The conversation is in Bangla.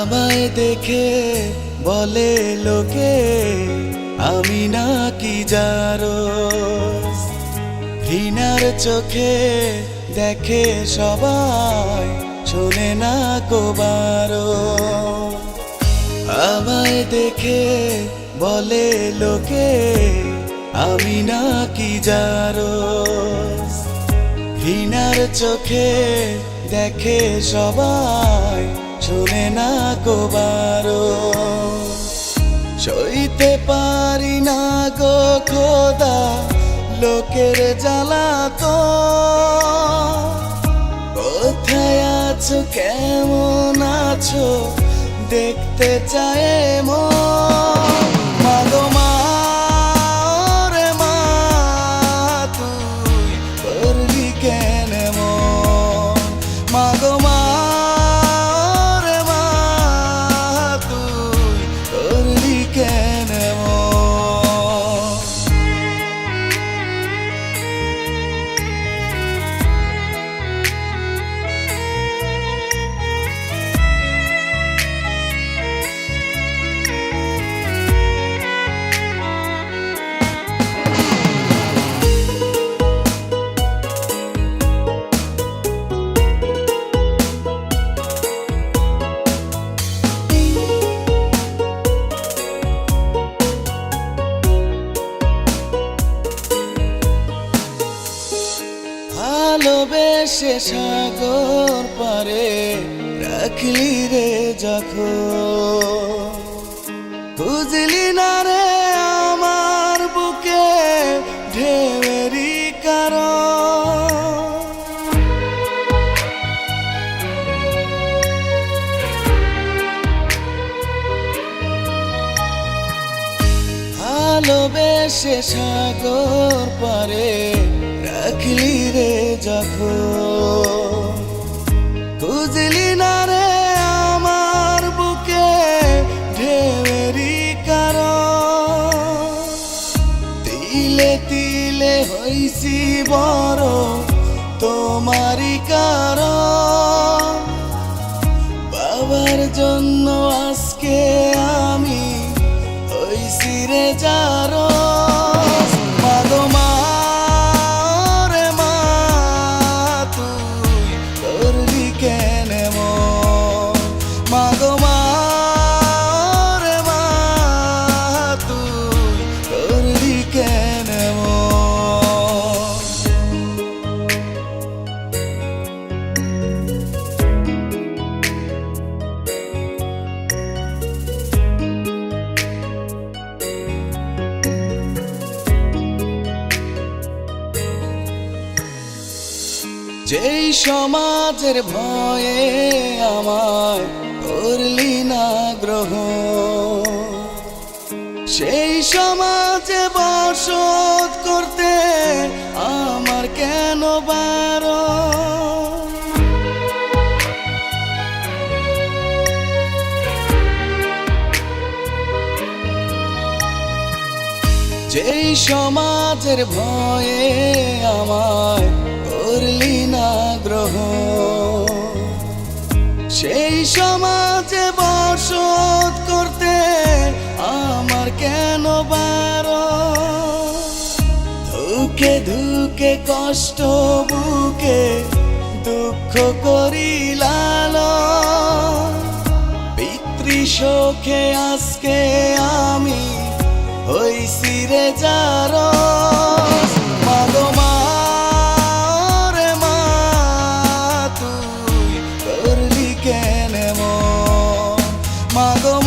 আমায় দেখে বলে লোকে, আমি না কি যারো ঘৃণার চোখে দেখে সবাই, শোনে না কোবারো আমায় দেখে বলে লোকে আমি নাকি যারো ঘৃণার চোখে দেখে সবাই শুনে না কোবারো সইতে পারি না গো খোদা, লোকের জ্বালা তো। কোথায় আছো, কেমন আছো, দেখতে চায় মন। ভালোবেসে সাগর পারে, রাখলি রে যখন। বুঝলি না রে আমার বুকে ঢেউরি কারণ। ভালোবেসে সাগর পারে, রাখলি রে যখন। বাবার জন্য আজকে আমি ওই সিরে যারো যেই সমাজের ভয়ে আমায় করলি না গ্রহ, সেই সমাজে বসত করতে আমার কেন বারো? যেই সমাজের ভয়ে সমাজে বসত করতে আমার কেন বারো? ধুকে ধুকে কষ্ট বুকে দুঃখ করি লাল পিতৃ শোকে আজকে আমি হইছি রে যার mango